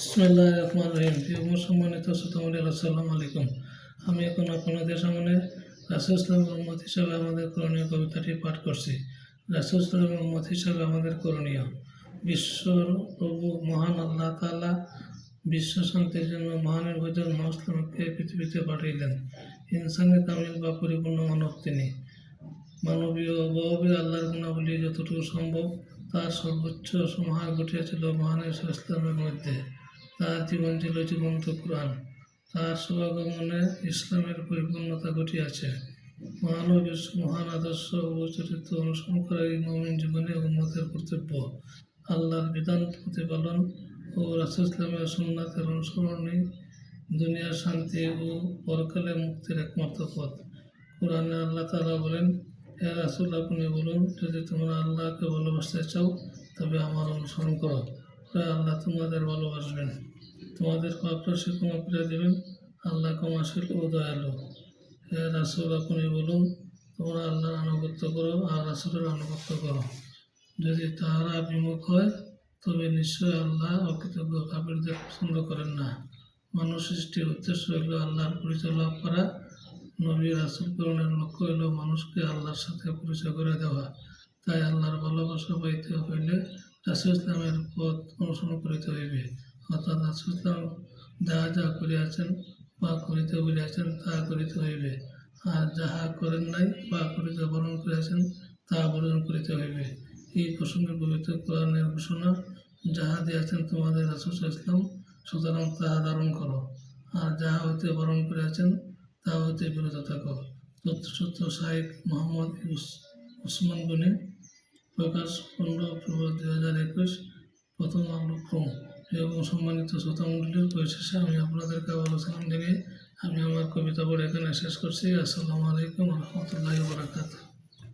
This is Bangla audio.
বিসমুল্লাহ রহমান রহিম। প্রিয় সম্মানিত শ্রোতামণি আসসালামু আলাইকুম। আমি এখন আপনাদের সামনে রাসুল ইসলাম মোহাম্মদ হিসাবে আমাদের করণীয় কবিতাটি পাঠ করছি। রাসুল ইসলাম মোহাম্মদ হিসাবে আমাদের করণীয় বিশ্ব প্রভু মহান আল্লাহ তাআলা বিশ্ব শান্তির জন্য মহানির্বাচন মহাসলামকে পৃথিবীতে পাঠাইলেন ইনসানের কামিল বা পরিপূর্ণ মানব তিনি। মানবীয় অভাবে আল্লাহর গুণাবলী যতটুকু সম্ভব, তার সর্বোচ্চ সমাহার ঘটিয়াছিল মহানের ইসলামের মধ্যে। তার জীবন ছিল জীবন্ত কোরআন তার শুভাগমনে ইসলামের পরিপূর্ণতা ঘটিয়াছে। মহানবীর মহান আদর্শ ও চরিত্র অনুসরণ করা এই মমিন জীবনে উন্মতের কর্তব্য। আল্লাহর বিধান, প্রতিপালন ও রাসুল ইসলামের সুন্নাতের অনুসরণই দুনিয়ার শান্তি ও পরকালে মুক্তির একমাত্র পথ। কোরআনে আল্লাহ তালা বলেন, হে রাসুল, আপনি বলুন, যদি তোমরা আল্লাহকে ভালোবাসতে চাও, তবে আমার অনুসরণ করো। আল্লাহ তোমাদের ভালোবাসবেন। তোমাদের পাপরাশি ক্ষমা করে দেবেন। আল্লাহ ক্ষমাশীল ও দয়ালু। হে রাসুল, আপনি বলুন, তোমরা আল্লাহর আনুগত্য করো আর রাসুলের আনুগত্য করো। যদি তাহারা বিমুখ হয়, তবে নিশ্চয় আল্লাহ অকৃতজ্ঞ কাপড়দের পছন্দ করেন না। মানুষ সৃষ্টির উদ্দেশ্য হইল আল্লাহর পরিচয় লাভ করা। নবী রাসুল করণের লক্ষ্য হইল মানুষকে আল্লাহর সাথে পরিচয় করে দেওয়া। তাই আল্লাহর ভালোবাসা পাইতে হইলে রাসুল ইসলামের পথ অনুসরণ করিতে হইবে। অর্থাৎ রাসুল ইসলাম যা করিয়াছেন বা করিতে বলিয়াছেন তাহা করিতে হইবে। আর যাহা করেন নাই বা করিতে বরণ করিয়াছেন তাহা বরণ করিতে হইবে। এই প্রসঙ্গে পবিত্র কোরআনের ঘোষণা, যাহা দিয়াছেন তোমাদের রাসুল ইসলাম সুতরাং তাহা ধারণ করো। আর যাহা হইতে বরণ করিয়াছেন তা হইতে বিরত থাকো। তথ্যসূত্র সাহেব মোহাম্মদ উসমান গনি প্রকাশ পনেরো অক্টোবর দু হাজার একুশ, প্রথম আলো ক্রম এবং সম্মানিত শ্রোতামণ্ডলীর পরিশেষে আমি আপনাদেরকে আবার সালাম জানিয়ে আমি আমার কবিতা পড়ে এখানে শেষ করছি। আসসালামু আলাইকুম রহমতুল্লাহ বরাকাতুহ।